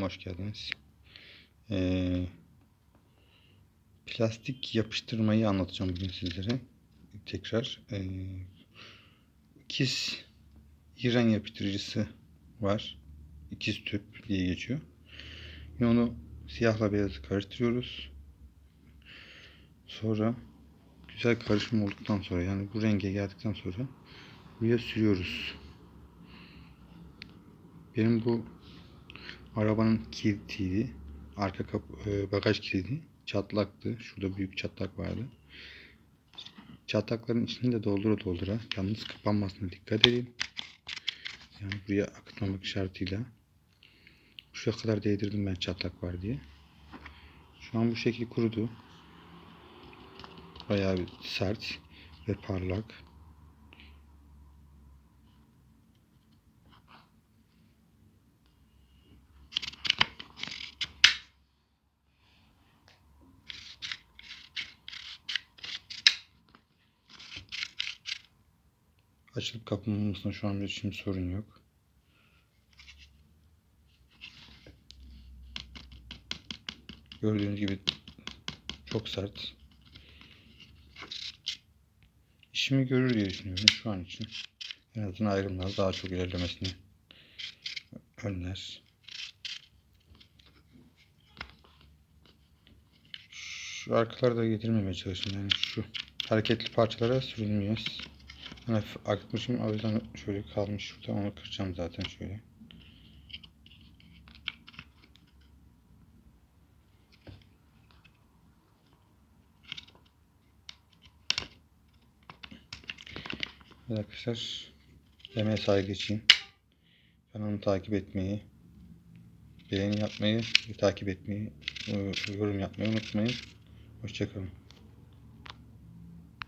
Hoş geldiniz. Ee, plastik yapıştırmayı anlatacağım bugün sizlere. Tekrar. Ee, ikiz İran yapıştırıcısı var. İkiz tüp diye geçiyor. Ve onu siyahla beyazı karıştırıyoruz. Sonra güzel karışım olduktan sonra yani bu renge geldikten sonra buraya sürüyoruz. Benim bu Arabanın kilidiydi. Arka kapı, e, bagaj kilidi çatlaktı. Şurada büyük çatlak vardı. Çatlakların içini de doldura doldura yalnız kapanmasına dikkat edin. Yani buraya akıtmamak şartıyla. Şuraya kadar değdirdim ben çatlak var diye. Şu an bu şekil kurudu. Bayağı bir sert ve parlak. Açılıp kapanmasında şu an için sorun yok. Gördüğünüz gibi çok sert. İşimi görür diye düşünüyorum şu an için. En azından ayrımlar daha çok ilerlemesini önler. Şu arkaları da getirmemeye çalışın yani şu hareketli parçalara sürülmüyoruz. Hafif akıtmışım o yüzden şöyle kalmış şurada onu kıracağım zaten şöyle. Arkadaşlar yemeğe saygı geçeyim. Kanalımı takip etmeyi, beğeni yapmayı, takip etmeyi, yorum yapmayı unutmayın. Hoşçakalın.